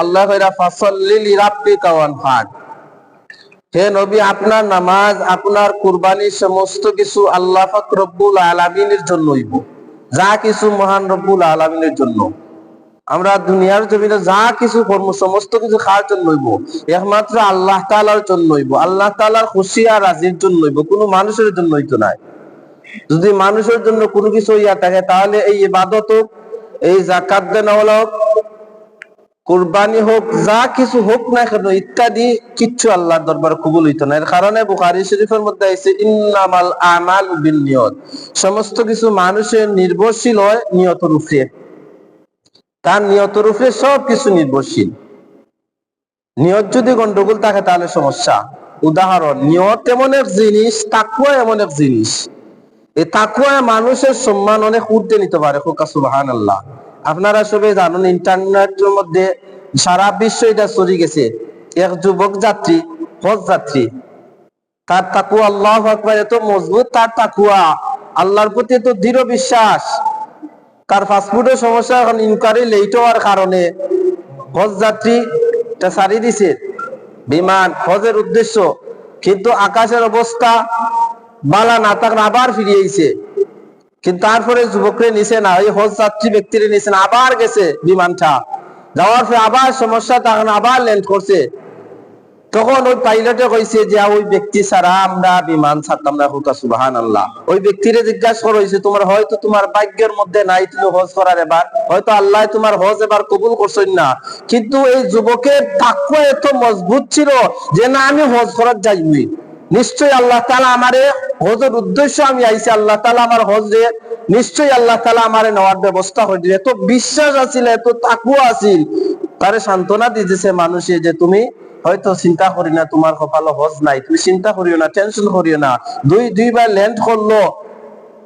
আল্লাহ হে নবী, আপনার নামাজ, আপনার কুরবানি, সমস্ত কিছু আল্লাহ রব্বুল আলামিনের যা কিছু মহান রব্বুল আলামিনের জন্য। আমরা দুনিয়ার জমিনে যা কিছু সমস্ত কিছু খাওয়ার জন্য হইব। একমাত্র আল্লাহ তাআলার জন্য আল্লাহ আর রাজির জন্য কোনো মানুষের জন্য নাই যদি মানুষের জন্য কোনো কিছু ইয়া থাকে, তাহলে এই ইবাদত এই জাকাত দেনা হোক কুরবানি হোক, যা কিছু হোক না কেন, ইত্যাদি কিচ্ছু আল্লাহর দরবার কবুল হইতো না। এর কারণে বুখারী শরীফের মধ্যে আছে ইন্নামাল আমাল বিন নিয়ত সমস্ত কিছু মানুষের নির্ভরশীল হয় নিয়তের উপরে তার নিয়তের উপরে সব কিছু নির্ভরশীল। নিয়ত যদি গন্ডগোল থাকে, তাহলে সমস্যা। উদাহরণ, নিয়ত এমন এক জিনিস তাকুয়া এমন এক জিনিস। এই তাকুয়া মানুষের সম্মান অনেক উঠতে নিতে পারে, খোকা সুবাহান আল্লাহ আপনারা সবাই জানেন, ইন্টারনেটের মধ্যে সারা বিশ্ব এটা চলে গেছে। এক যুবক যাত্রী, হজ যাত্রী। তার তাকুয়া, আল্লাহ এত মজবুত তার তাকুয়া। আল্লাহর প্রতি এত দৃঢ় বিশ্বাস। তার ফাস্টফুডের সমস্যা এখন ইনকোয়ারি লেট হওয়ার কারণে হজ যাত্রী সারি দিছে। বিমান, হজের উদ্দেশ্য। কিন্তু আকাশের অবস্থা বালা না তখন আবার ফিরে আইছে। কিন্তু তারপরে যুবকরে নিছে না, ওই হজ যাত্রী ব্যক্তিরে নিছে না, আবার গেছে বিমানটা। যাওয়ার পরে আবার সমস্যা, তখন আবার ল্যান্ড করছে। তখন ওই পাইলটে কইছে যে, ওই ব্যক্তি ছাড়া আমরা বিমান ছাড়তাম না, হুকা সুবাহান আল্লাহ ওই ব্যক্তিরে জিজ্ঞাসা করা হয়েছে তোমার হয়তো তোমার ভাগ্যের মধ্যে নাই, তুমি হজ করার এবার। হয়তো আল্লাহ তোমার হজ এবার কবুল করছেন না। কিন্তু এই যুবকের তাকুয়া এত মজবুত ছিল যে, না, আমি হজ করার যাইবই নিশ্চয়ই আল্লাহ তালা আমারে হজের উদ্দেশ্য আমি আইছি, আল্লাহ তালা আমার হজে নিশ্চয়ই আল্লাহ তালা আমারে নেওয়ার ব্যবস্থা দিবে এত বিশ্বাস আছিল, এত তাকুয়া আছিল, তারে সান্ত্বনা দিতেছে মানুষে যে তুমি হয়তো চিন্তা করি না, তোমার কপালে হজ নাই, তুমি চিন্তা করিও না টেনশন করিও না। দুই, দুইবার ল্যান্ড করল,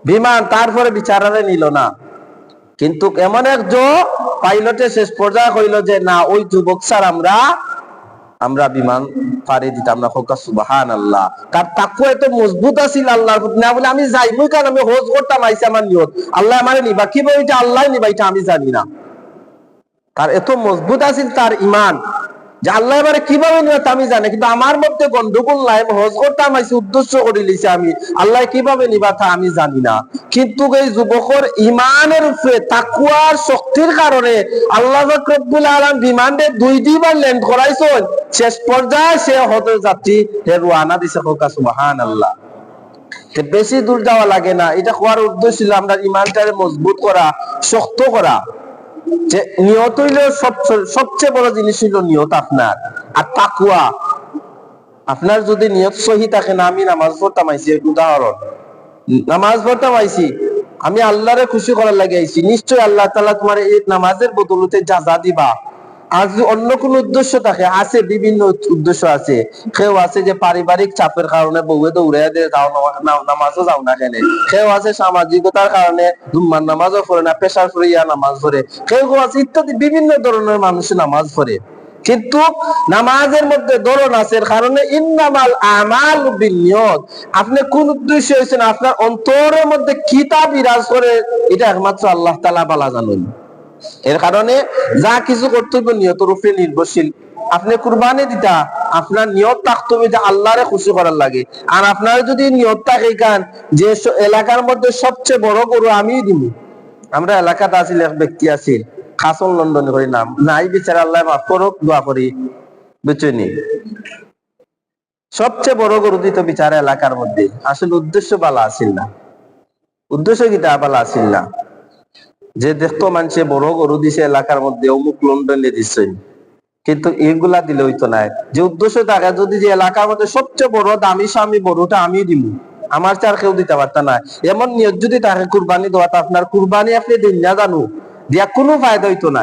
বিমান তারপরে বিচারারে নিল না। কিন্তু এমন এক জো পাইলটে শেষ পর্যায়ে কইল যে, না, ওই যুবক স্যার, আমরা আমরা বিমান পারে দিতাম না। হোকা সুবাহান আল্লাহ তার তাকু এত মজবুত আছিল আল্লাহর প্রতি। না বলে আমি যাইবই কারণ আমি হোজ করতাম, আইসি আমার নিয়ত। আল্লাহ আমার নিবা। কি বই এটা আল্লাহ নিবা এটা আমি জানি না। তার এত মজবুত আছিল তার ইমান। যে আল্লাহ এবারে কীভাবে নিয়ত আমি জানি, কিন্তু আমার মধ্যে গন্ডগোল নাই হজ করতাম আইসি উদ্দেশ্য করে লিছি আমি, আল্লাহ কীভাবে নিবা তা আমি জানি না। কিন্তু এই ইমানের তাকুয়ার শক্তির কারণে আল্লাহ আলম বিমানে দুই দুইবার ল্যান্ড শেষ পর্যায়ে সে হতে যাত্রী হে রুয়ানা দিছে হোকা আল্লাহ বেশি দূর যাওয়া লাগে না, এটা হওয়ার উদ্দেশ্য ছিল আমরা ইমানটারে মজবুত করা, শক্ত করা। যে নিয়ত হইল সবচেয়ে বড় জিনিস হইল নিয়ত আপনার। আর তাকুয়া আপনার যদি নিয়ত সহি থাকে না, আমি নামাজ পড়তাম আইসি উদাহরণ। নামাজ পড়তাম আইসি আমি আল্লাহরে খুশি করার লাগে আইছি। নিশ্চয় আল্লাহ তালা তোমার এই নামাজের বদলতে যা যা দিবা। আর অন্য কোন উদ্দেশ্য থাকে, আছে, বিভিন্ন উদ্দেশ্য আছে। কেউ আছে যে পারিবারিক চাপের কারণে বউয়ে দৌড়ে দিয়ে যাও নামাজও যাও না কেন। কেউ আছে সামাজিকতার কারণে ধুম্মার নামাজও পড়ে না, পেশার পড়ে ইয়া নামাজ পড়ে। কেউ কেউ আছে ইত্যাদি, বিভিন্ন ধরনের মানুষ নামাজ পড়ে। কিন্তু নামাজের মধ্যে ধরন আছে কারণে ইন্নামাল আমাল বিনিয়ত। আপনি কোন উদ্দেশ্য হয়েছেন আপনার অন্তরের মধ্যে কিতা বিরাজ করে? এটা একমাত্র আল্লাহ তাআলা বালা জানেন। এর কারণে যা কিছু কর্তব্য নিয়তের উপরে নির্ভরশীল। আপনি কুরবানি দিতা, আপনার নিয়ত থাকতে হবে যে আল্লাহরে খুশি করার লাগে। আর আপনার যদি নিয়ত থাকে কান, যে এলাকার মধ্যে সবচেয়ে বড় গরু আমিই দিব। আমরা এলাকাতে আছিল এক ব্যক্তি আছিল খাসন লন্ডন করে নাম। নাই বিচার, আল্লাহ মাফ করুক, দোয়া করি বুঝছনি সবচেয়ে বড় গরু দিত বিচার এলাকার মধ্যে। আসলে উদ্দেশ্য বালা আছিল না। উদ্দেশ্য কিটা বালা আছিল না। যে দেখতো মানুষে বড় গরু দিছে এলাকার মধ্যে, অমুক লন্ডনে দিচ্ছেন কিন্তু এগুলা দিলে হইতো না। যে উদ্দেশ্য থাকে, যদি যে এলাকার মধ্যে সবচেয়ে বড় দামি স্বামী বড়টা আমি দিব আমার চার কেউ দিতে পারত না। এমন নিয়ত যদি তাকে কুরবানি দেওয়া আপনার কুরবানি আপনি দিন না জানো, দিয়া কোনো ফায়দা হইতো না।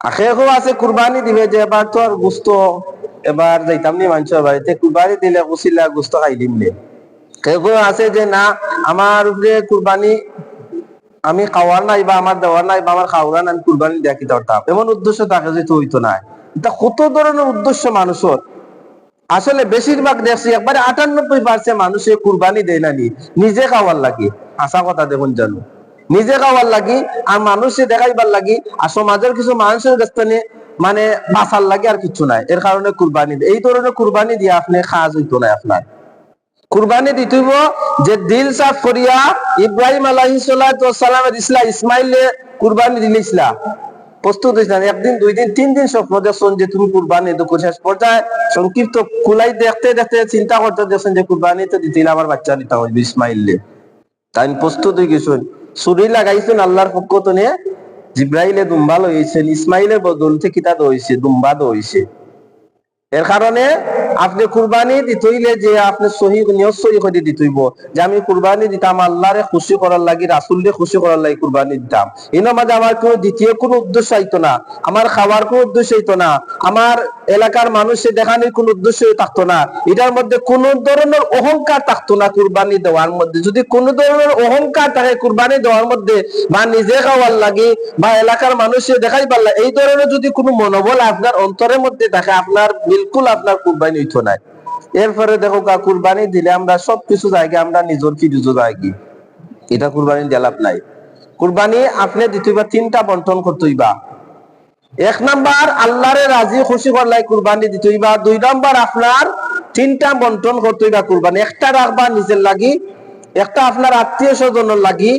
আখে কেউ আছে, কুরবানি দিবে যে এবার তো আর গুস্ত এবার যাইতাম নি মানুষের বাড়িতে, কুরবানি দিলে গুছিলা গুস্ত খাই দিম কেউ আছে যে না, আমার উপরে কুরবানি আমি খাওয়ার নাই বা আমার দেওয়ার নাই বা আমার খাওয়ার নাই, আমি কুরবানি দেখি দরতাম এমন উদ্দেশ্য থাকে যে হইতো না এটা কত ধরনের উদ্দেশ্য মানুষের? আসলে বেশিরভাগ দেখছি একবারে আটানব্বই পার্সেন্ট মানুষে কুরবানি দেয় না নি, নিজে খাওয়ার লাগি। আশা কথা দেখুন জানো নিজে খাওয়ার লাগি আর মানুষে দেখাইবার লাগি আর সমাজের কিছু মানুষের কাছে মানে বাঁচার লাগে আর কিছু নাই। এর কারণে কুরবানি এই ধরনের কুরবানি দিয়ে আপনি খাজ হইতো না আপনার। কুরবানি দিতেইব যে দিল সাফ করিয়া ইব্রাহিম আলাইহিস সালামের ইসলা ইসমাইলে কুরবানি দিলিসলা প্রস্তুত হয়েছিলেন একদিন দুই দিন তিন দিন স্বপ্ন দেখছেন যে তুমি কুরবানি দেখো শেষ পর্যায়ে সংক্ষিপ্ত কুলাই দেখতে দেখতে চিন্তা করতে দেখছেন যে কুরবানি তো দিতে আমার বাচ্চা দিতে হবে ইসমাইলে তাই প্রস্তুত হয়ে গেছেন। ছুরি লাগাইছেন আল্লাহর পক্ষ তো নিয়ে জিব্রাইলে দুম্বা লইছেন, ইসমাইলের থেকে তা দইছে দুম্বা দইছে এর কারণে আপনি কুরবানি দিতইলে যে আপনি সহি, নিয়ত সহি করে দিতইব যে আমি কুরবানি দিতাম, আল্লাহরে খুশি করার লাগি, রাসুলরে খুশি করার লাগি কুরবানি দিতাম। এর মাঝে আমার কোনো দ্বিতীয় কোনো উদ্দেশ্য হইতো না। আমার খাওয়ার কোনো উদ্দেশ্য হইতো না। আমার এলাকার মানুষের দেখানোর কোনো উদ্দেশ্য থাকতো না। এটার মধ্যে কোন ধরনের অহংকার থাকতো না কুরবানি দেওয়ার মধ্যে। যদি কোন ধরনের অহংকার থাকে কুরবানি দেওয়ার মধ্যে, বা নিজে খাওয়ার লাগে, বা এলাকার মানুষের দেখাই পারলা এই ধরনের যদি কোনো মনোবল আপনার অন্তরের মধ্যে থাকে, আপনার বিলকুল আপনার কুরবানি হইতো না এরপরে দেখো কা কুরবানি দিলে আমরা সবকিছু জায়গায় আমরা নিজের কি দুজো জায়গি এটা কুরবানি দিয়ে লাভ নাই। কুরবানি আপনি দিতেইবা তিনটা বন্টন করতেইবা এক নাম্বার, আল্লাহরে রাজি খুশি করলাই কুরবানি দিতেইবা দুই নাম্বার, আপনার তিনটা বন্টন করতেইবা কুরবানি। একটা রাখবা নিজের লাগি, একটা আপনার আত্মীয় স্বজনের লাগি,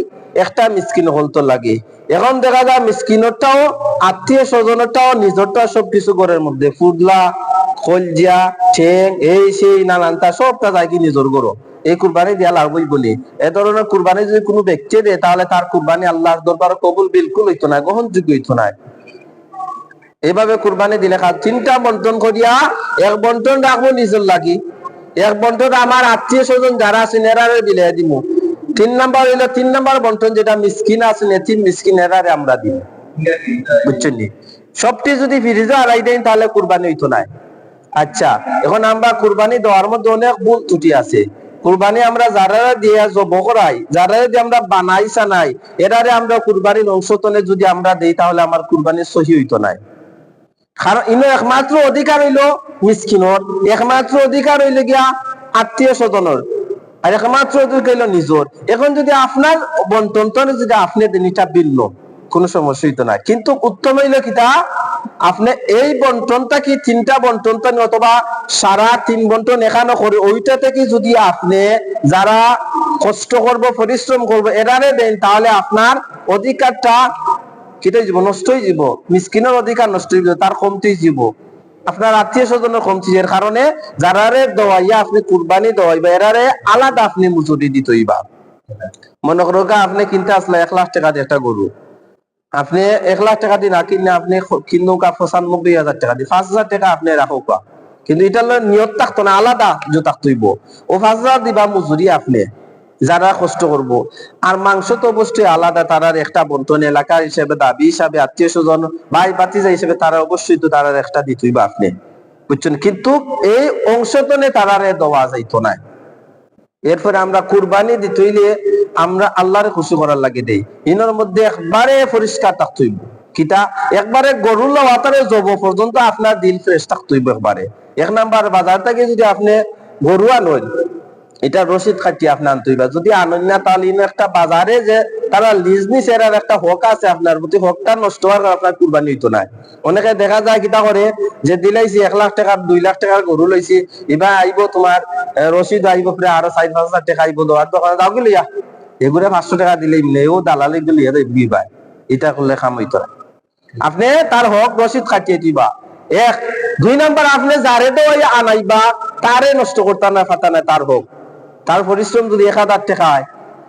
একটা মিসকিন হলতো লাগি। এখন দেখা যায়, মিসকিনটাও আত্মীয় স্বজনটাও নিজরটাও সবকিছু ঘরের মধ্যে। ফুডলা কলজিয়া ঠেং, এই সেই নানানটা সবটা যায় কি নিজর গরো এই কুরবানি দিয়া লাগবই বলি এ ধরনের কুরবানি যদি কোনো ব্যক্তি দেয়, তাহলে তার কুরবানি আল্লাহর দরবার কবুল বিলকুল হইতো না, গ্রহণযোগ্য হইতো না। এইভাবে কুরবানি দিলে খাত তিনটা বন্টন করিয়া, এক বন্টন রাখব নিজের লাগি। এক বন্টন আমার আত্মীয় স্বজন যারা আছেন, এরারে দিলে দিব তিন নাম্বার হইল, তিন নাম্বার বন্টন যেটা মিসকিন আছেন, এতিম মিসকিন, এরারে আমরা দিব বুঝছেন? সবটি যদি ফিরিজে আলাই দেন, তাহলে কুরবানি হইতো না। আচ্ছা এখন আমরা কুরবানি দেওয়ার মধ্যে অনেক ভুল ত্রুটি আছে। কুরবানি আমরা যারা দিয়ে জব করাই যারা দিয়ে আমরা বানাই সানাই, এরারে আমরা কুরবানির অংশতনে যদি আমরা দেই, তাহলে আমার কুরবানির সহি হইতো নাই। কারণ ইনো একমাত্র অধিকার হইল মিসকিনর, একমাত্র অধিকার হইল গিয়া আত্মীয় স্বজনের, আর একমাত্র অধিকার হইল নিজর। এখন যদি আপনার বন্টন যদি আপনি দেন, এটা কোনো সমস্যা হইতো না কিন্তু উত্তম হইল কিতা আপনি এই বন্টনটা কি তিনটা বন্টনটা নি অথবা সারা তিন বন্টন এখানে করে। ওইটা থেকে যদি আপনি যারা কষ্ট করব, পরিশ্রম করব, এরারে দেন, তাহলে আপনার অধিকারটা কেটে যাব নষ্টই যাব মিসকিনের অধিকার নষ্ট হইব তার কমতি যাব আপনার আত্মীয় স্বজনের কমতি এর কারণে যারারে দোয়াইয়া আপনি কুরবানি দোয়াইবা, এরারে আলাদা আপনি মজুরি দিতে হইবা। মনে করো আপনি কিনতে আসলে এক লাখ টাকা দিয়ে একটা গরু। আপনি এক লাখ টাকা দিয়ে না কিনলে আপনি কিনো কা পঁচানব্বই হাজার টাকা দিয়ে। পাঁচ হাজার টাকা আপনি রাখো কা কিন্তু এটা নিয়ত থাকতো না, আলাদা যে থাকতো হইব ও পাঁচ হাজার দিবা মজুরি আপনি যারা কষ্ট করব আর মাংস তো অবশ্যই আলাদা তারার একটা বন্টন এলাকা হিসেবে দাবি হিসাবে আত্মীয় স্বজন ভাই বাতিজা হিসেবে তারা অবশ্যই তো তারার একটা দিতই বা আপনি। বুঝছেন কিন্তু এই অংশতনে তারারে দেওয়া যাইতো না এরপরে আমরা কুরবানি দিতে হইলে আমরা আল্লাহরে খুশি করার লাগে দেই। ইনোর মধ্যে একবারে পরিষ্কার থাকতে হইব কিতা? একবারে গরু লওয়াতারে জব পর্যন্ত আপনার দিল ফ্রেশ থাকতে হইব একবারে। এক নাম্বার বাজার থেকে যদি আপনি গরু আনেন এটা রসিদ খাটি আপনি আনতে হইবা যদি আনেন না তাহলে ইনো একটা বাজারে যে তারা লিজ নিছে একটা হক আছে আপনার, প্রতি হকটা নষ্ট হওয়ার আপনার কুরবানি হইতো না। অনেকে দেখা যায় কিতা করে যে দিলাইছি এক লাখ টাকার, দুই লাখ টাকার গরু লইছি, এবার আইব তোমার রসিদ আইব প্রায় আরও চার পাঁচ হাজার টাকা আইব দেওয়ার দোকানে যাও গেলিয়া। এগুলো পাঁচশো টাকা দিলেই মিলে ও দালালি গেলিয়া বিবাই এটা করলে খাম হইতো না। আপনি তার হক রসিদ খাটিয়ে দিবা। এক, দুই নাম্বার আপনি যারে দেওয়াই আনাইবা তারে নষ্ট করতে না ফাতা না তার হোক। তার পরিশ্রম যদি এক হাজার টাকা হয়,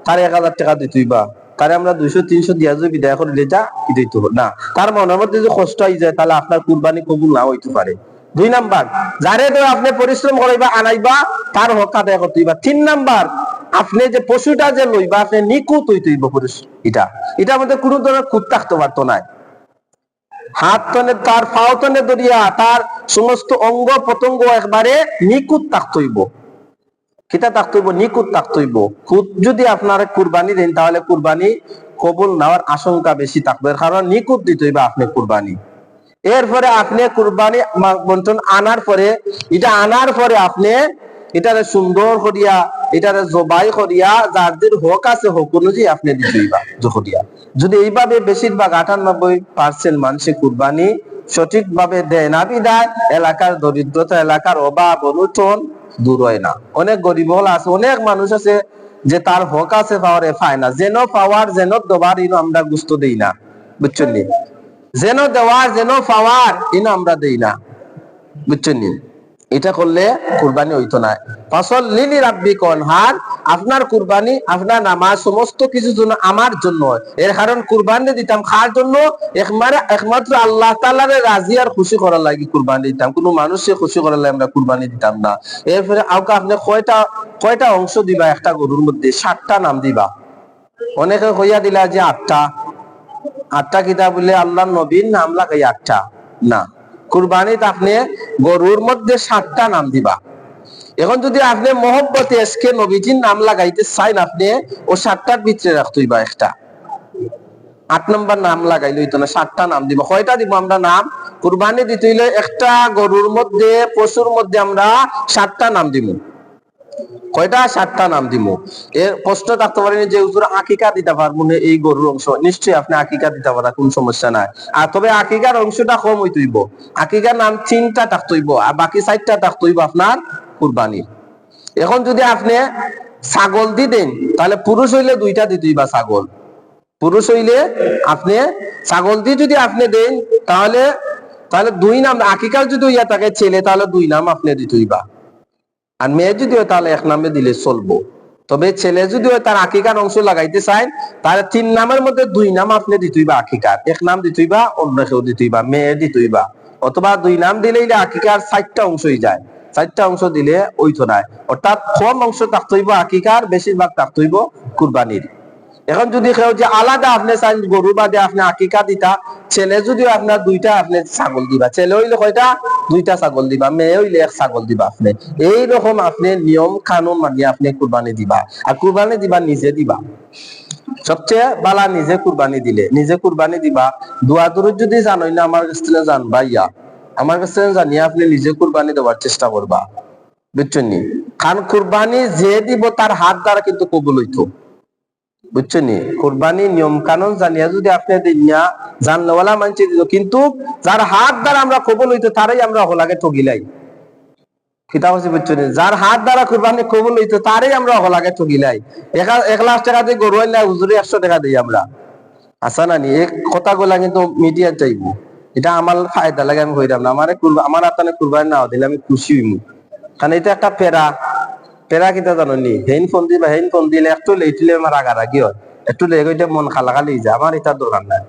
তার এক হাজার টাকা দিতেইবা তারে আমরা দুইশো, তিনশো দিয়া যদি বিদায় করে যা দিতে হবে না, তার মনের মধ্যে যদি কষ্ট হয়ে যায়, তাহলে আপনার কুরবানি কবুল না হইতে পারে। দুই নাম্বার, যারে দেওয়া আপনি পরিশ্রম করাইবা, আনাইবা, তার হক আদায় করতে হইবা। তিন নাম্বার, আপনি যে পশুটা যে লইবা, আপনি নিকুত হইতে হইব এটা এটার মধ্যে কোনো ধরনের কুত থাকতে পারতো না। হাত তনে, তার পাও তনে দরিয়া তার সমস্ত অঙ্গ প্রত্যঙ্গ একবারে নিকুত তাকতইব কিতা তাকতইব নিকুত তাকতইব। খুদ যদি আপনার কুরবানি দেন, তাহলে কুরবানি কবুল নেওয়ার আশঙ্কা বেশি থাকবে। কারণ নিকুত দিতেইবা আপনি কুরবানি। এরপরে আপনি কুরবানি বন্টন আনার পরে, এটা আনার পরে আপনি এটারে সুন্দর করিয়া, এটারে জবাই করিয়া, যার হক আছে, হক অনুযায়ী আপনি দিতেইবা জহরিয়া যদি এইভাবে বেশিরভাগ আটানব্বই পার্সেন্ট মানুষে কুরবানি সঠিকভাবে দেয় না, বিদায় এলাকার দরিদ্রতা, এলাকার অভাব, অনুটন দূর হয় না অনেক গরিব হল আছে, অনেক মানুষ আছে যে তার হক আছে পাওয়ারে পায় না যেন পাওয়ার, যেন দেওয়ার ইনো আমরা গুস্ত দেই না, বুঝছেন নি? যেন দেওয়ার, যেন পাওয়ার ইনো আমরা দেই না, বুঝছেন নি? এটা করলে কুরবানি হইতো না ফসল লিলি রাব্বি কোন হার আপনার কুরবানি, আপনার নামাজ, সমস্ত কিছু জন্য আমার জন্য এর কারণ কুরবানি দিতাম খার জন্য? একমাত্র আল্লাহ তাআলারে রাজি আর খুশি করার লাগি কুরবানি দিতাম। কোনো মানুষকে খুশি করার লাগি আমরা কুরবানি দিতাম না। এরপরে আউকা আপনি কয়টা কয়টা অংশ দিবা? একটা গরুর মধ্যে ষাটটা নাম দিবা। অনেকে কইয়া দিলা যে আটটা। আটটা কিতাব বলে আল্লাহ নবীন নাম লাগাই আটটা। না। কুরবানিত আপনি গরুর মধ্যে সাতটা নাম দিবা। এখন যদি আপনি মহব্বতে এসকে নবীজির নাম লাগাইতে চাইন আপনি, ও সাতটার ভিতরে রাখতেইবা একটা। আট নম্বর নাম লাগাই লইতো না, সাতটা নাম দিব। কয়টা দিব আমরা নাম? কুরবানি দিতে হইলে একটা গরুর মধ্যে, পশুর মধ্যে আমরা সাতটা নাম দিব কয়টা? সাতটা নাম দিমু। এর প্রশ্ন থাকতে যে আকিকা দিতে পারব না এই গরুর অংশ? নিশ্চয়ই আপনি আকিকা দিতে পারা কোন সমস্যা নাই। আর তবে আকিকার অংশটা কম হইতইব আকিকার নাম তিনটা থাকতইব আর বাকি চারটা থাকতইব আপনার কুরবানির এখন যদি আপনি ছাগল দি দেন, তাহলে পুরুষ হইলে দুইটা দিতেই বা ছাগল। পুরুষ হইলে আপনি ছাগল দিয়ে যদি আপনি দেন, তাহলে তাহলে দুই নাম, আকিকার যদি ইয়া থাকে ছেলে, তাহলে দুই নাম আপনি দিতেইবা আর মেয়ে যদি হয়, তাহলে এক নামে দিলে চলবো। তবে ছেলে যদি হয়, তার আকিকার অংশ লাগাইতে চায় তাহলে তিন নামের মধ্যে দুই নাম আপনি দিতেই বা আকিকার। এক নাম দিতেইবা অন্য কেউ দিতেই বা মেয়ে দিতেই বা অথবা দুই নাম দিলেই আকিকার চারটা অংশই যায়। চারটা অংশ দিলে ওইতো নাই। অর্থাৎ কম অংশ থাকতেইব আকিকার বেশিরভাগ থাকতেইব কুরবানির এখন যদি কেউ যে আলাদা আপনি চান গরু বাদে আপনি আকিকা দিতা ছেলে যদি আপনার দুইটা আপনি ছাগল দিবা। ছেলে হইলে কয়টা? দুইটা ছাগল দিবা। মেয়ে হইলে এক ছাগল দিবা আপনি। এই রকম আপনি নিয়ম কানুন মানিয়ে আপনি কুরবানি দিবা। আর কুরবানি দিবা, নিজে দিবা। সবচেয়ে বালা নিজে কুরবানি দিলে। নিজে কুরবানি দিবা। দোয়া দূর যদি জানোই না আমার কাছ থেকে জানবা ইয়া আমার কাছে জানিয়ে আপনি নিজে কুরবানি দেওয়ার চেষ্টা করবা। বুঝছেন কারণ কুরবানি যে দিব তার হাত দ্বারা কিন্তু কবুল হইতো। বুঝছেন কোরবানি নিয়ম কানুন জানিয়া যদি আপনি দিনিয়া জানলেওয়ালা মানছে দিত, কিন্তু যার হাত দ্বারা আমরা কবুল হইতো, তারাই আমরা হলাকে ঠগিলাই বুঝছেন যার হাত দ্বারা কোরবানি কবুল হইতো, তারই আমরা হলাকে ঠগিলাই এক লাখ টাকা দিয়ে গরু আনলে একশো টাকা দিই আমরা। আসা নানি এই কথাগুলা কিন্তু মিডিয়া চাইব। এটা আমার ফায়দা লাগে, আমি হইলাম না। আমার আমার আপনার কুরবানি না দিলে আমি খুশি হইমু। কারণ এটা একটা পেরা পেরা কিতা জানো নি? হেইন ফোন দিবা হেইন ফোন দিলে একটু লেটিলে আমার রাগারাগি হয়। একটু লেগে ওইটা মন খালা খালি যায়। আমার এটার দরকার নাই।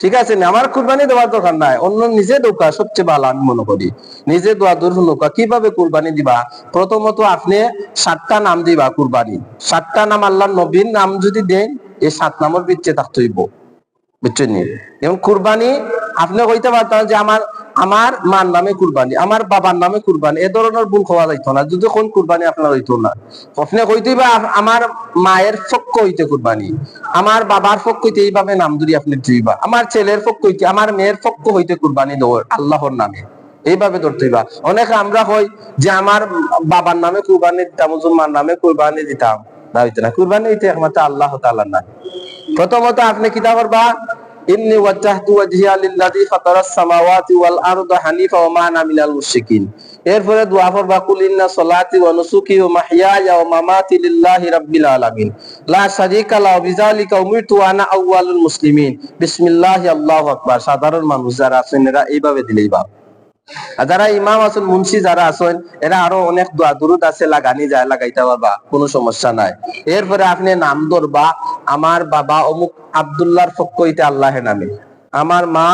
ঠিক আছে না? আমার কুরবানি দেওয়ার দরকার নাই। অন্য নিজে দোকা সবচেয়ে ভালো আমি মনে করি। নিজে দোয়া দূর নৌকা কীভাবে কুরবানি দিবা? প্রথমত আপনি সাতটা নাম দিবা কুরবানি। সাতটা নাম আল্লাহ নবীন নাম যদি দেন, এই সাত নামের বিচ্ছে থাকতে হইব। বুঝছেন নি? এবং কুরবানি আপনি কইতে পারতেন যে আমার আমার মার নামে কুরবানি আমার বাবার নামে কুরবানি এ ধরনের ভুল খাওয়া যাইতো না যদি কোন কুরবানি আপনার হইতো না। আপনি কইতে বা আমার মায়ের পক্ষ হইতে কুরবানি আমার বাবার পক্ষ হইতে এইভাবে নাম ধরি আপনি দিবা আমার ছেলের পক্ষ হইতে আমার মেয়ের পক্ষ হইতে কুরবানি দেব আল্লাহর নামে এইভাবে ধরতে হইবা। অনেকে আমরা হই যে আমার বাবার নামে কুরবানি দিতাম মার নামে কুরবানি দিতাম। না হইতে না। কুরবানি হইতে একমাত্র আল্লাহ তাআলার নামে। প্রথমত আপনি কিতা করবা? ইন্নি ওয়াজ্জাহতু ওয়াজহিয়া লিল্লাযী ফাতারাস সামাওয়াতি ওয়াল আরদা হানিফা ওয়া মা আনা মুশরিকিন। এরপরে দোয়া করবা কুল ইন্না সলাতি ওয়া নুসুকি ওয়া মাহইয়ায়া ওয়া মামাতি লিল্লাহি রাব্বিল আলামিন। লা শারীকা লা বিযালিকা উমিরতু ওয়া আনা আউয়ালুল মুসলিমিন। বিসমিল্লাহি আল্লাহু আকবার। সাধারণ মানুষ যারা আছেন, এরা এইভাবে দিলেই বাপ। আর যারা ইমাম আছেন, মুন্সি যারা আছেন, এরা আরও অনেক দোয়া দুরুদ আছে, লাগানি যায়, লাগাইতে পারবা, কোনো সমস্যা নাই। এরপরে আপনি নাম ধরবা, আমার বাবা অমুক আবদুল্লাহর পক্ষ হইতে আল্লাহের নামে। আমার মা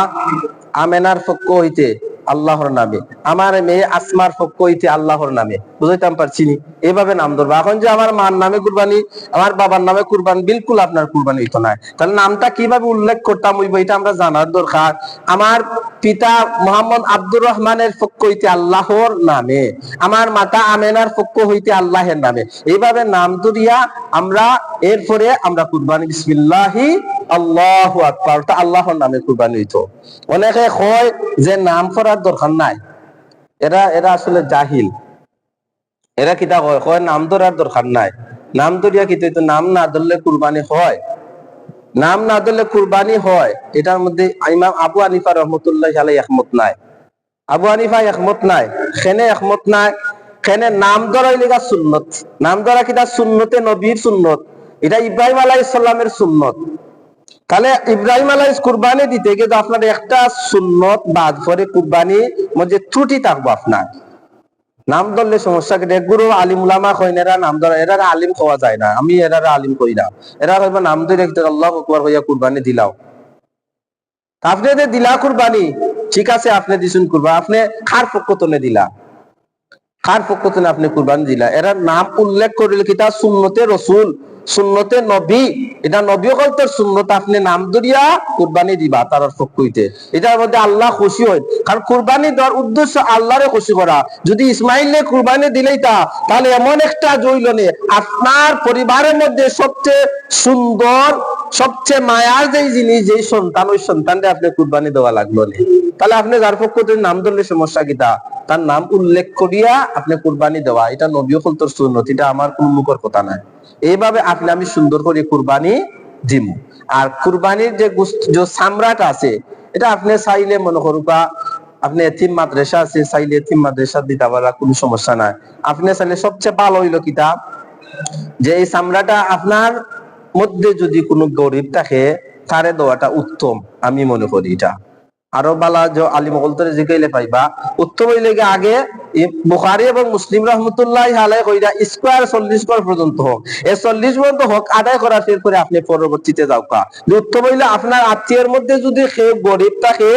আমেনার ফক্ক হইতে আল্লাহর নামে। আমার মেয়ে আসমার পক্ষ হইতে আল্লাহর নামে। বুঝাইতাম পারছি নি? এইভাবে নাম ধরবা। এখন যে আমার মার নামে কুরবানি, আমার বাবার নামে কুরবানি, বিলকুল আপনার কুরবানি হইতো না। তাহলে নামটা কীভাবে উল্লেখ করতাম হইব, এটা আমরা জানার দরকার। আমার পিতা মোহাম্মদ আব্দুর রহমানের পক্ষ হইতে আল্লাহর নামে। আমার মাতা আমেনার পক্ষ হইতে আল্লাহের নামে। এইভাবে নাম ধরিয়া আমরা, এরপরে আমরা কুরবানি, বিসমিল্লাহি আল্লাহু আকবার তা আল্লাহর নামে কুরবানি হইতো অনেকে কয় যে নাম করার দরকার নাই। এরা এরা আসলে জাহিল। এরা কিতা কয়? কয় নাম ধরার দরকার নাই। নাম ধরিয়া কিতা হইতো নাম না ধরলে কুরবানি হয়? নাম না দিলে কুরবানি হয়? এটার মধ্যে ইমাম আবু হানিফা রহমতুল্লাহ আলাই একমত নাই। আবু আনিফা একমত নাই খেনে একমত নাই? খেনে নাম ধরাই লেগা সুন্নত। নাম ধরা কিটা সুন্নতে নবীর সুন্নত? এটা ইব্রাহিম আলাইহিস সালামের সুন্নত। তাহলে ইব্রাহিম আলাইহিস কুরবানি দিতে কিন্তু আপনার একটা সুন্নত বাদ করে কুরবানি মধ্যে ত্রুটি থাকব আপনার। নাম ধরলে সমস্যা কেটে গুরু আলিম উলামা কইন এরা নাম ধরা এরা আলিম খাওয়া যায় না। আমি এরা আলিম কই না। এরা কইবা নাম ধরে আল্লাহ আকবার হইয়া কুরবানি দিলাও। আপনি যে দিলা কুরবানি, ঠিক আছে, আপনি দিছুন কুরবানি আপনি খার পক্ষ তনে দিলা। খার পক্ষ তনে আপনি কুরবানি দিলা। এরা নাম উল্লেখ করিল কিতা সুন্নতে রসুল সুন্নতে নবী। এটা নবী কলতের সুন্নত, আপনি নাম ধরিয়া কুরবানি দিবা তার পক্ষ এটার মধ্যে আল্লাহ খুশি হয় কারণ কুরবানি দেওয়ার উদ্দেশ্য আল্লাহরে খুশি করা। যদি ইসমাইলে কুরবানি দিলেই তা তাহলে এমন একটা জৈলনে আপনার পরিবারের মধ্যে সবচেয়ে সুন্দর, সবচেয়ে মায়ার যেই জিনিস, যেই সন্তান, ওই সন্তানটা আপনি কুরবানি দেওয়া লাগল না। তাহলে আপনি যার পক্ষ থেকে নাম ধরলে সমস্যা কিতা তার নাম উল্লেখ করিয়া আপনি কুরবানি দেওয়া। এটা নবীয় ফলতর সুন্নত, এটা আমার কোন মুখের কথা নাই। এইভাবে আপনি আমি সুন্দর করে কুরবানি দিব আর কুরবানির যে যে সামরাটা আছে, এটা আপনি চাইলে মনে করুকা আপনি এতিম মাদ্রাসা আছে, চাইলে এতিম মাদ্রাসা দিতে পারা, কোনো সমস্যা নাই। আপনি চাইলে সবচেয়ে ভালো হইল কিতাব যে এই চামড়াটা আপনার মধ্যে যদি কোনো গরিব থাকে, তারে দেওয়াটা উত্তম, আমি মনে করি এটা। আরও বালা যে আলিম গলতরে জিকাইলে পাইবা। উত্তম গিয়ে আগে বুখারী এবং মুসলিম রহমতুল্লাহ আলাই কইরা স্কোয়ার চল্লিশ ঘর পর্যন্ত হোক। এই চল্লিশ পর্যন্ত হোক, আদায় করার ফের করে আপনি পরবর্তীতে যাও কা যে উত্তম হইলে আপনার আত্মীয়ের মধ্যে যদি সে গরিব থাকে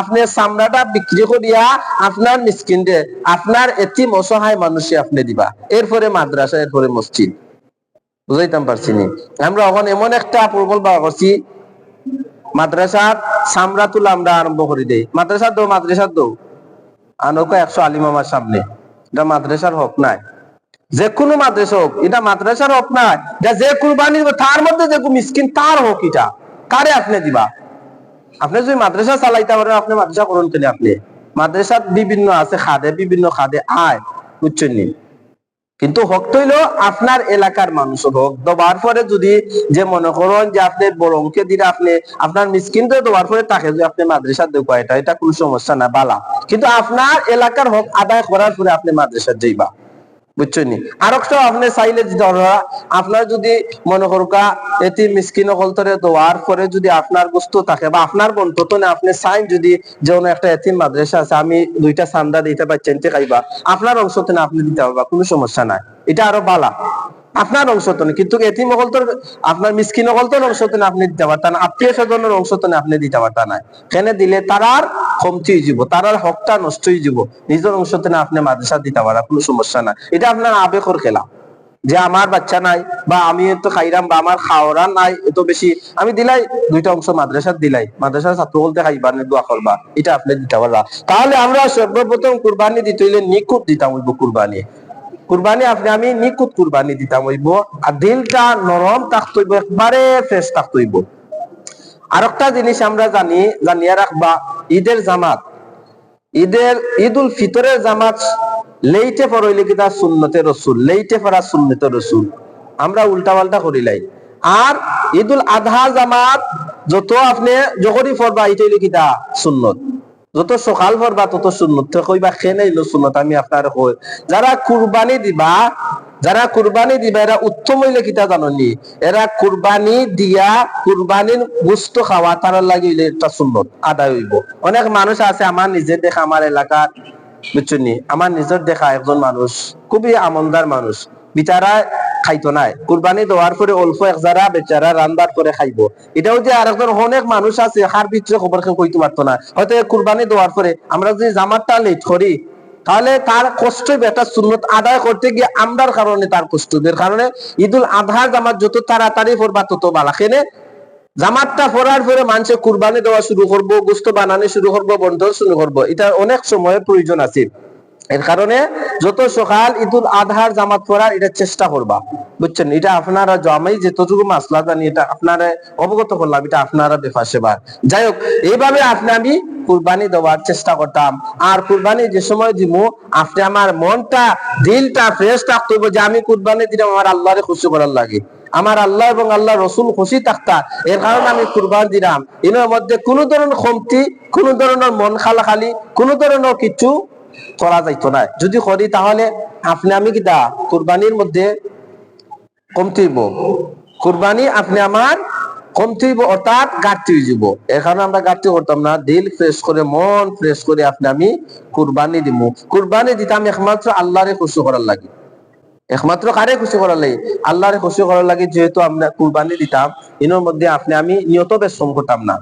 আপনি চামড়াটা বিক্রি করিয়া আপনার মিসকিনরে আপনার এতিম অসহায় মানুষে আপনি দিবা। এরপরে মাদ্রাসা, এরপরে মসজিদ। বুঝাইতাম পারছি আমরা এখন এমন একটা প্রকল্প করছি মাদ্রাসার সামরা তুলা আমরা আরম্ভ করে দেই। মাদ্রাসার দো মাদ্রাসার দো। আনকো একশো আলিম আমার সামনে। এটা মাদ্রাসার হক নাই। যে কোনো মাদ্রাসা হোক এটা মাদ্রাসার হক নাই। এটা যে কুরবানি দিব, তার মধ্যে যে মিসকিন তার হোক এটা কারে আপনি দিবা? আপনি যদি মাদ্রাসা চালাইতে পারেন আপনি মাদ্রাসা করুন কেন আপনি। মাদ্রাসার বিভিন্ন আছে খাদে বিভিন্ন খাদে আয়। বুঝছেন নি? কিন্তু হক হইল আপনার এলাকার মানুষ হক। দেওয়ার পরে যদি যে মনে করেন যে আপনি অঙ্কে দিলে আপনি, আপনার মিসকিন তো দেওয়ার পরে তাকে যদি আপনি মাদ্রাসা দেওয়া এটা এটা কোনো সমস্যা না, বালা। কিন্তু আপনার এলাকার হক আদায় করার পরে আপনি মাদ্রাসা যাইবা। বুঝছেন আর একটা আপনি চাইলে ধরা আপনার যদি মনে করুকা এটি মিসকিন অকলতরে দেওয়ার পরে যদি আপনার বস্তু থাকে বা আপনার বন্ধুত্ব না, আপনি চাইন যদি যেমন একটা এতিম মাদ্রাসা আছে, আমি দুইটা চান্দা দিতে পারছেন তে খাইবা আপনার অংশতে না, আপনি দিতে পারবা কোনো সমস্যা নাই। এটা আরও বালা। আপনার অংশতে না, কিন্তু এতিম অকলতর আপনার মিসকিন অকলতর অংশতে না, আপনি দিতে পারতেন আত্মীয় স্বজনের অংশতে না, আপনি দিতে পারতেন না কেনে দিলে তারার কমতি হয়ে যাব, তারার হকটা নষ্ট হয়ে যাব, নিজের অংশতে না আপনি মাদ্রাসা দিতে পারা, কোনো সমস্যা নাই। এটা আপনার আবেগর খেলা। যে আমার বাচ্চা নাই, বা আমি তো খাইরাম, বা আমার খাওয়ারা নাই, এত বেশি, আমি দিলাই, দুইটা অংশ মাদ্রাসার দিলাই। মাদ্রাসার ছাত্র বলতে খাইবা না, দোয়া করবা, এটা আপনি দিতে পারবা তাহলে আমরা সর্বপ্রথম কুরবানি দিতে হইলে নিকুট দিতাম হইব কুরবানি। কুরবানি আপনি, আমি নিকুট কুরবানি দিতাম হইব, আর দিলটা নরম থাকতে হইব একবারে ফ্রেশ থাকতে হইব আরেকটা জিনিস আমরা জানি, জানিয়া রাখবা, ঈদের জামাত। ঈদের ঈদ উল ফিতরের জামাত লেইটে পড়ইলে কিতা সুন্নতে রসুল? লেইটে পড়া সুন্নতে রসুল। আমরা উল্টা পাল্টা করিলাই আর ঈদুল আধা জামাত যত আপনি যখনই পড়বা এটা হইলে কিতা সুন্নত? যত সকাল পড়বা, তত সুন্নত। কইবা খেনে হইল সুন্নত? আমি আপনার কই? যারা কুরবানি দিবা যারা কুরবানি দিবা, এরা উত্তম হইলে কিতা জাননি? এরা কুরবানি দিয়া কুরবানির গোস্ত খাওয়া তার লাগে হইলে একটা সুন্নত, আদায় হইব। অনেক মানুষ আছে, আমার নিজের দেখা আমার এলাকার, বুঝছনি? আমার নিজের দেখা একজন মানুষ, খুবই আমলদার মানুষ, বিচারা খাইতো নাই। কুরবানি দেওয়ার পরে অল্প এক যারা বেচারা রান্দার করে খাইবো। এটাও যে আরেকজন অনেক মানুষ আছে, হার ভিতরে খবর কেউ কইতে পারতো না। হয়তো কুরবানি দেওয়ার পরে আমরা যদি জামাতটা লেট করি তাহলে তার কষ্ট বেটা সুন্নত আদায় করতে গিয়ে আমরার কারণে তার কষ্টদের কারণে ঈদুল আধার জামাত যত তাড়াতাড়ি পড়বা তত বালা। কেনে? জামাতটা পড়ার পরে মানুষে কুরবানি দেওয়া শুরু করব, গোস্ত বানানো শুরু করব বন্ধ শুরু করব। এটা অনেক সময় প্রয়োজন আছে। এর কারণে যত সকাল ঈদুল আধার জামাত পড়ার এটা চেষ্টা করবা। বুঝছেন? এটা আপনারা জমাই যেতটুকু মাসলা জানি, এটা আপনারা অবগত করলাম, এটা আপনারা বেফা সেবার যাই হোক, এইভাবে আপনি আমি কুরবানি দেওয়ার চেষ্টা করতাম। আর কুরবানি যে সময় দিব আপনি আমার মনটা, দিলটা ফ্রেশ থাকতে হবে যে আমি কুরবানি দিলাম, আমার আল্লাহরে খুশি করার লাগে। আমার আল্লাহ এবং আল্লাহ রসুল খুশি থাকতা, এর কারণে আমি কুরবান দিলাম। এর মধ্যে কোনো ধরনের কমতি, কোনো ধরনের মন খালা খালি কোনো ধরনের কিছু করা যাইতো না। যদি করি তাহলে আপনি আমি কিতা, কুরবানির মধ্যে কমতি হইব কুরবানি আপনি আমার কমতি অর্থাৎ ঘাটতি হয়ে এর আমরা করতাম না। দিল ফ্রেশ করে, মন ফ্রেশ করে আপনি আমি কুরবানি দিব কুরবানি দিতাম একমাত্র আল্লাহরে খুশি করার লাগে। একমাত্র কারে খুশি করার লাগে? আল্লাহরে খুশি করার লাগে যেহেতু আমরা কুরবানি দিতাম এর মধ্যে আপনি আমি নিয়ত বেশ করতাম না।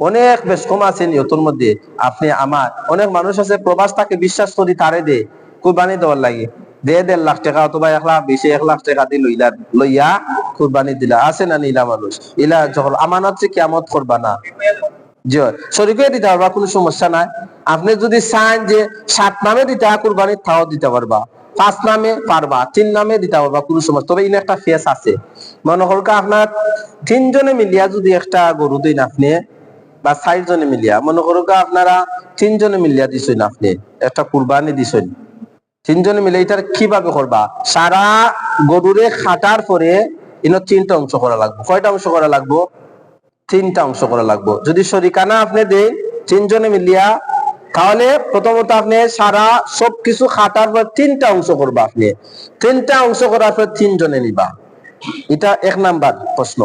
অনেক বেশ কম আছে নিয়তর মধ্যে। আপনি আমার, অনেক মানুষ আছে, প্রবাস তাকে বিশ্বাস করি তারে দে, কুরবানি দেওয়ার লাগে। দে দেড় লাখ টাকা অথবা এক লাখ, বেশি এক লাখ টাকা দিয়ে লইলা, লইয়া কুরবানি দিলা। আছে না নিলা মানুষ? ইলা যখন আমানত যে কিয়ামত করবা না? জি শরীফে দিতে পারবা, কোনো সমস্যা নাই। আপনি যদি চান যে সাত নামে দিতে কুরবানি তাও দিতে পারবা। পাঁচ নামে পারবা, তিন নামে দিতে পারবা, কোনো সমস্যা। তবে ইন একটা ফেস আছে। মনে করুক আপনার তিনজনে মিলিয়া যদি একটা গরু দিন আপনি, বা চারজনে মিলিয়া, মনে করুক আপনারা তিনজনে মিলিয়া দিছেন আপনি, একটা কুরবানি দিছেন। তিনজনে মিলে এটার কীভাবে করবা? সারা গরুরে খাটার পরে ইনো তিনটা অংশ করা লাগবে। কয়টা অংশ করা লাগবে? তিনটা অংশ করা লাগবে। যদি শরিকানা আপনি দেন তিনজনে মিলিয়া, তাহলে প্রথমত আপনি সারা সবকিছু খাটার পর তিনটা অংশ করবা আপনি। তিনটা অংশ করার পর তিনজনে নিবা। এটা এক নাম্বার প্রশ্ন।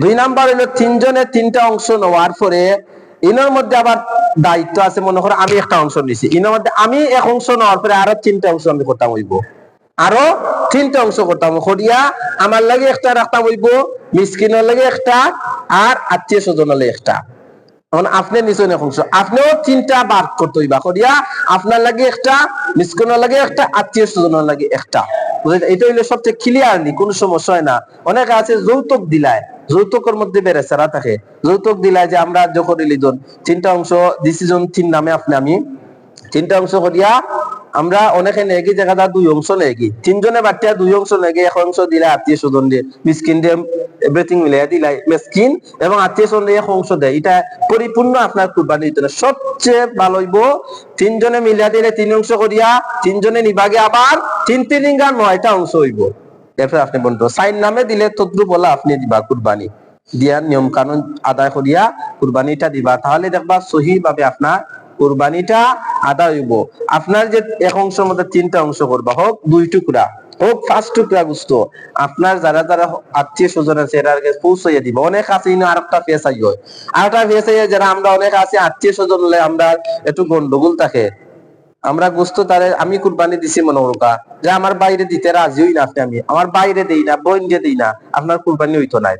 দুই নাম্বার হলো তিনজনে তিনটা অংশ নেওয়ার পরে ইনার মধ্যে আবার দায়িত্ব আছে, মনে করো আমি একটা অংশ নিছি। ইনার মধ্যে আমি এক অংশ নেওয়ার পরে আরও তিনটা অংশ আমি করতাম হইব। আরও তিনটা অংশ করতাম। করিয়া আমার লাগে একটা রাখতাম হইব, মিসকিনের লাগে একটা, আর আত্মীয় স্বজনের লাগে একটা। এখন আপনি এক অংশ, আপনিও তিনটা বার করতে হইবা। করিয়া আপনার লাগে একটা, মিসকিনের লাগে একটা, আত্মীয় স্বজনের লাগে একটা? এটা হইলে সবচেয়ে ক্লিয়ারলি কোনো সমস্যা হয় না। অনেকে আছে, যৌতুক দিলায়। যৌতুকের মধ্যে বেড়েছারা থাকে যৌতুক দিলায় যে আমরা যখন লিজন তিনটা অংশ ডিসিশন তিন নামে আপনি আমি। তিনটা অংশ করিয়া আমরা অনেকে নেগি জায়গাটা দুই অংশ নেগি। তিনজনে বাটিয়া দুই অংশ নেগে, এক অংশ দিলে আত্মীয় স্বজন দিয়ে। মিসকিন দিয়ে এভরিথিং মিলাই দিলাই মিসকিন এবং আত্মীয় স্বজন দিয়ে এক অংশ দেয়। এটা পরিপূর্ণ আপনার কুরবানি দিতে সবচেয়ে ভালো হইব, তিনজনে মিলিয়া দিলে তিন অংশ করিয়া, তিনজনে নিবাগে আবার, তিন তিন তিনিঙ্গা নয়টা অংশ হইব। এরপরে আপনি বন্ধু সাইন নামে দিলে তদ্রুপ বলা আপনি দিবা কুরবানি। দিয়া নিয়ম কানুন আদায় করিয়া কুরবানিটা দিবা। তাহলে দেখবা সহি ভাবে আপনার কুরবানিটা আদায় হইব। আপনার যে এক অংশের মধ্যে তিনটা অংশ করবা, হোক দুই টুকরা, হোক পাঁচ টুকরা গুস্ত, আপনার যারা যারা আত্মীয় স্বজন আছে, এরা আগে পৌঁছাইয়া দিব। অনেক আছে, ইনো আরেকটা ফেস আই হয়। আরেকটা ফেস যারা আমরা অনেক আছে, আত্মীয় স্বজন হলে আমরা একটু গন্ডগোল থাকে। আমরা গোস্ত তারে, আমি কুরবানি দিছি মনে করুকা যে আমার বাইরে দিতে রাজি হই না আমি। আমার বাইরে দেই না, বোন দিয়ে দেই না, আপনার কুরবানি হইতো নাই।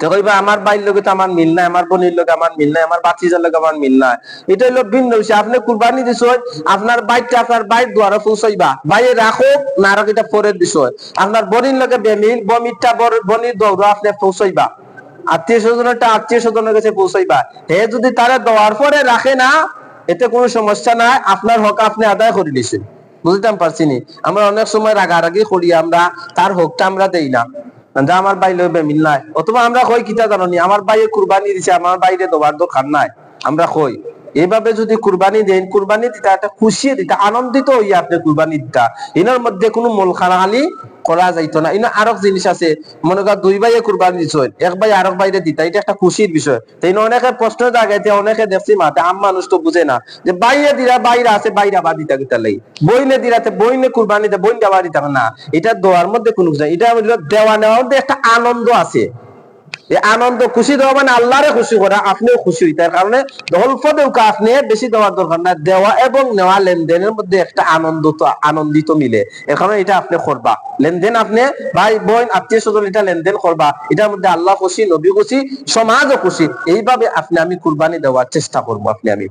তো কইবা, আমার বাইর লগে তো আমার মিল নাই, আমার বোনের লগে আমার মিল নাই, আমার বাচ্চিজার লগে আমার মিল নাই। এটা হলো ভিন্ন বিষয়। আপনি কুরবানি দিছ আপনার বাইরটা আপনার বাইর দ্বারা পৌঁছাইবা বাইরে রাখো না রাখো এটা পরের বিষয় আপনার বোনের লগে বেমিল, বমিরটা বনির দৌড় আপনি পৌঁছাইবা আত্মীয় স্বজনেরটা আত্মীয় স্বজনের কাছে পৌঁছাইবা হে যদি তারা দেওয়ার পরে রাখে না এতে কোনো সমস্যা নাই। আপনার হক আপনি আদায় করে দিছেন বুঝতাম পারছি নি আমরা অনেক সময় রাগারাগি করি, আমরা তার হকটা আমরা দেই না। যে আমার বাইরে মিল নাই। অথবা আমরা কই, কিতা জানি আমার বাইরে কুরবানি দিছে, আমার বাইরে দেওয়ার দোকান নাই। আমরা কই? এইভাবে যদি কুরবানি দেন, কুরবানি দিতা একটা খুশি দিতা, আনন্দিত হইয়া আপনি কুরবানি দিতা। এনার মধ্যে কোনো মূল খানাহালি করা যাইতো না। ইনো আরক জিনিস আছে, মনে কর দুই ভাইয়ে কুরবানি দিছ এক ভাই আরেক বাইরে দিতা, এটা একটা খুশির বিষয়। তাই অনেকে প্রশ্ন জাগাইতে, অনেকে দেখছি মাতে আম মানুষ তো বুঝে না, যে বাইরে দিরা বাইরে আছে বাইরা বা দিতা কিতা লাই। বইনে দিরাতে বইনে কুরবানি দে বইন দেওয়া দিতা না। এটা দেওয়ার মধ্যে কোনো। এটা দেওয়া নেওয়ার মধ্যে একটা আনন্দ আছে। এই আনন্দ খুশি দেওয়া মানে আল্লাহরে খুশি করা, আপনিও খুশি হইতার কারণে অল্প দেউকা আপনি বেশি দেওয়ার দরকার না দেওয়া এবং নেওয়া লেনদেনের মধ্যে একটা আনন্দ তো, আনন্দিত মিলে। কারণে এটা আপনি করবা। লেনদেন আপনি ভাই, বোন, আত্মীয় স্বজন, এটা লেনদেন করবা। এটার মধ্যে আল্লাহ খুশি, নবী খুশি, সমাজও খুশি। এইভাবে আপনি আমি কুরবানি দেওয়ার চেষ্টা করব আপনি আমি।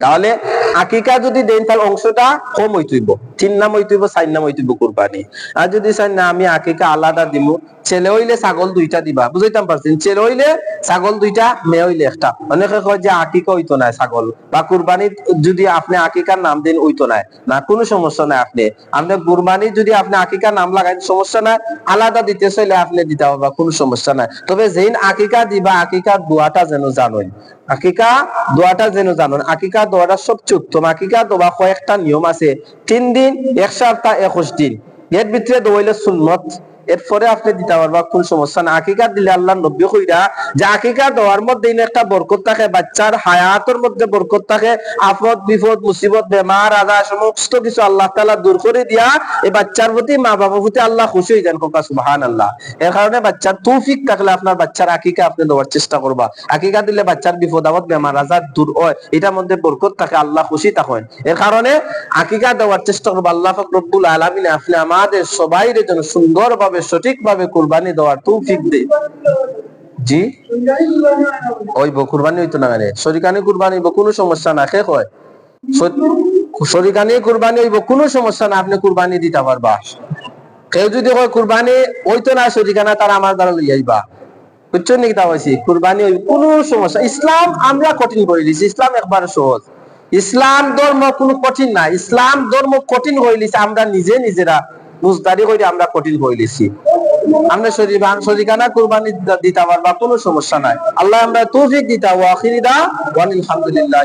তাহলে আকিকা যদি দেন, তাহলে অংশটা কম হইতেইব তিন নাম হইতেইব চার নাম হইতেইব কুরবানি। আর যদি চাই না, আমি আকিকা আলাদা দিব ছেলে হইলে ছাগল দুইটা দিবা, বুঝাইতাম পারছেন? ছেলে হইলে ছাগল দুইটা, মেয়ে হইলে একটা। অনেকে কয় যে আকিকা হইতো না ছাগল, বা কুরবানির যদি আপনি আকিকার নাম দেন, হইতো না। না, কোনো সমস্যা নাই আপনি। আপনি কুরবানি যদি আপনি আকিকার নাম লাগাই সমস্যা নাই। আলাদা দিতে চাইলে আপনি দিতে পারবা কোনো সমস্যা নাই। তবে যেইন আকিকা দিবা, আকিকার দোয়াটা যেন জানোই। আকিকা দোয়াটা যেন জানুন। আকিকা দোয়াটা সবচেয়ে উত্তম দবা কয়েকটা নিয়ম আছে। তিন দিন, এক সপ্তাহ, একুশ দিন। এর ভিতরে দৌড়লে সুন্নত। এরপরে আপনি দিতে পারবা, কোন সমস্যা না আকিকা দিলে আল্লাহ নব্বী কইরা যে আকিকা দেওয়ার মধ্যে একটা বরকত থাকে, বাচ্চার হায়াতের মধ্যে বরকত থাকে। আপদ, বিপদ, মুসিবত, বেমার আজার সমস্ত কিছু আল্লাহ তাআলা দূর করে দিয়া এই বাচ্চার প্রতি মা বাবার প্রতি আল্লাহ খুশি হয়ে যান। কোকা সুবহান আল্লাহ এর কারণে বাচ্চার তৌফিক থাকলে আপনার বাচ্চার আকিকা আপনি দেওয়ার চেষ্টা করবা। আকিকা দিলে বাচ্চার বিপদ, আপদ, বেমার আজার দূর হয়। এটার মধ্যে বরকত থাকে, আল্লাহ খুশি থাকেন। এর কারণে আকিকা দেওয়ার চেষ্টা করব। আল্লাহ পাক রব্বুল আলামিন আপনি আমাদের সবাইর জন্য সুন্দরভাবে সঠিকভাবে কুরবানি দেওয়ার তৌফিক দে জি? ওই কুরবানি হইতো না মানে শরিকানি কুরবানি কোনো সমস্যা না, শেষ হয়। কুরবানি হইব, কোনো সমস্যা না, আপনি কুরবানি দিতে পারবা। কেউ যদি হয় কুরবানি না আমার দ্বারা লই আইবা। বুঝছ নাকি তা হয়েছি কুরবানি কোনো সমস্যা। ইসলাম আমরা কঠিন করে দিছি, ইসলাম একবার সহজ। ইসলাম ধর্ম কোনো কঠিন না, ইসলাম ধর্ম কঠিন হয়ে লিছে আমরা নিজে নিজেরা বুঝদারি করে আমরা কঠিন হয়ে লিছি আমরা শরীর শরীকানা কুরবানি দিতে পারবা কোনো সমস্যা নাই। আল্লাহ আমরা তৌফিক দিতা ওয়া আখিরিদা ওয়া আলহামদুলিল্লাহ